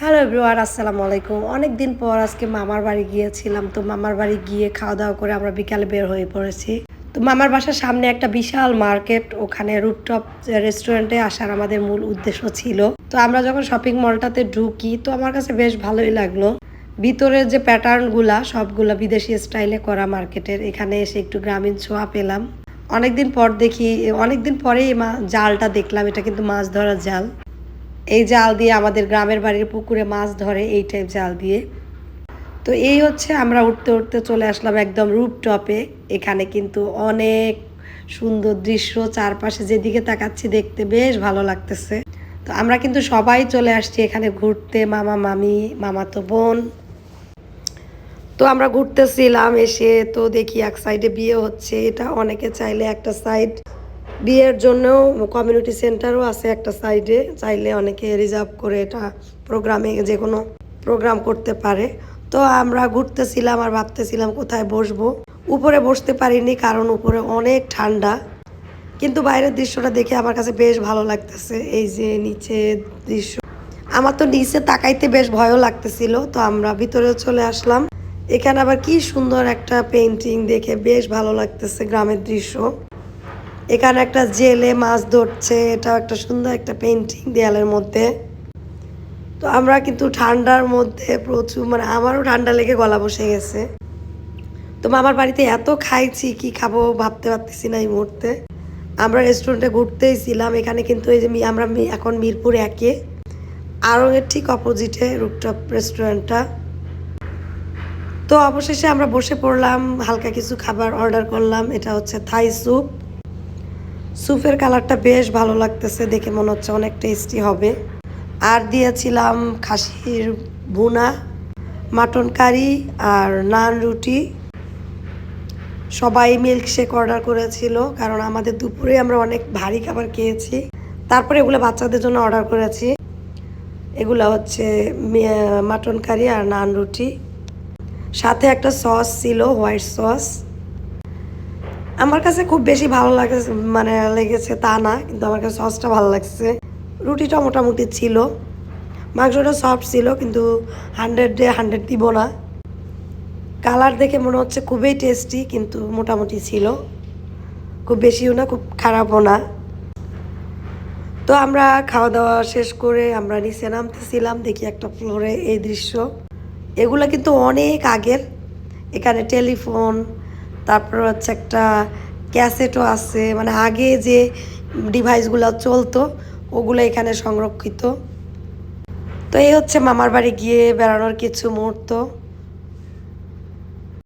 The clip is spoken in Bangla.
হ্যালো এভরিওয়ান আসসালামু আলাইকুম। অনেক দিন পর আজকে মামার বাড়ি গিয়েছিলাম। তো মামার বাড়ি গিয়ে খাওয়া দাওয়া করে আমরা বিকালে বের হয়ে পড়েছি। তো মামার বাসার সামনে একটা বিশাল মার্কেট, ওখানে রুপটপ রেস্টুরেন্টে আসার আমাদের মূল উদ্দেশ্য ছিল। তো আমরা যখন শপিং মলটাতে ঢুকি, তো আমার কাছে বেশ ভালোই লাগল। ভিতরের যে প্যাটার্নগুলা সবগুলা বিদেশি স্টাইলে করা মার্কেটের, এখানে এসে একটু গ্রামীণ ছোঁয়া পেলাম। অনেকদিন পর দেখি, অনেকদিন পরেই মা- জালটা দেখলাম, এটা কিন্তু মাছ ধরার জাল। এই জাল দিয়ে আমাদের গ্রামের বাড়ির পুকুরে মাছ ধরে এই টাইপ জাল দিয়ে। তো এই হচ্ছে আমরা উঠতে উঠতে চলে আসলাম একদম রূপটপে। এখানে কিন্তু অনেক সুন্দর দৃশ্য, চারপাশে যেদিকে তাকাচ্ছি দেখতে বেশ ভালো লাগতেছে। তো আমরা কিন্তু সবাই চলে আসছি এখানে ঘুরতে, মামা, মামি, মামাতো বোন। তো আমরা ঘুরতেছিলাম এসে, তো দেখি এক সাইডে বিয়ে হচ্ছে, এটা অনেকে চাইলে একটা সাইড বিয়ের জন্যও কমিউনিটি সেন্টারও আছে একটা সাইডে চাইলে অনেকে রিজার্ভ করে এটা প্রোগ্রামে যে কোনো প্রোগ্রাম করতে পারে। তো আমরা ঘুরতেছিলাম আর ভাবতেছিলাম কোথায় বসবো। উপরে বসতে পারিনি কারণ উপরে অনেক ঠান্ডা। কিন্তু বাইরের দৃশ্যটা দেখে আমার কাছে বেশ ভালো লাগতেছে। এই যে নিচে দৃশ্য। আমার তো নিচে তাকাইতে বেশ ভয়ও লাগতেছিল। তো আমরা ভিতরে চলে আসলাম। এখানে আবার কি সুন্দর একটা পেন্টিং দেখে বেশ ভালো লাগতেছে গ্রামের দৃশ্য। এখানে একটা জেলে মাছ ধরছে এটা একটা সুন্দর একটা পেন্টিং দেয়ালের মধ্যে। তো আমরা কিন্তু ঠান্ডার মধ্যে প্রচুর মানে আমারও ঠান্ডা লেগে গলা বসে গেছে। তো মামার বাড়িতে এত খাইছি, কি খাব ভাবতে পারতেছি না এই মুহূর্তে। আমরা রেস্টুরেন্টে ঘুরতেই ছিলাম, এখানে কিন্তু এই যে আমরা এখন মিরপুর একে। আরঙের ঠিক অপোজিটে রুপটপ রেস্টুরেন্টটা তো অবশেষে আমরা বসে পড়লাম, হালকা কিছু খাবার অর্ডার করলাম, এটা হচ্ছে থাই স্যুপ স্যুপের কালারটা বেশ ভালো লাগতেছে, দেখে মনে হচ্ছে অনেক টেস্টি হবে। আর দিয়েছিলাম খাসির ভুনা, মাটন কারি আর নান রুটি। সবাই মিল্ক শেক অর্ডার করেছিল, কারণ আমাদের দুপুরে আমরা অনেক ভারী খাবার খেয়েছি। তারপরে এগুলো বাচ্চাদের জন্য অর্ডার করেছি। এগুলো হচ্ছে মাটন কারি আর নান রুটি। সাথে একটা সস ছিল হোয়াইট সস আমার কাছে খুব বেশি ভালো লাগে মানে লেগেছে তা না, কিন্তু আমার কাছে সসটা ভালো লাগছে। রুটিটা মোটামুটি ছিল, মাংসটা সফট ছিল, কিন্তু হান্ড্রেড ডে হান্ড্রেড দিব না। কালার দেখে মনে হচ্ছে খুবই টেস্টি কিন্তু মোটামুটি ছিল। খুব বেশিও না, খুব খারাপও না। তো আমরা খাওয়া দাওয়া শেষ করে আমরা নিচে নামতেছিলাম, দেখি একটা ফ্লোরে এই দৃশ্য। এগুলো কিন্তু অনেক আগের। এখানে টেলিফোন তারপর হচ্ছে একটা ক্যাসেটও আছে মানে আগে যে ডিভাইসগুলো চলতো, ওগুলো এখানে সংরক্ষিত। তো এই হচ্ছে মামার বাড়ি গিয়ে বেড়ানোর কিছু মুহূর্ত।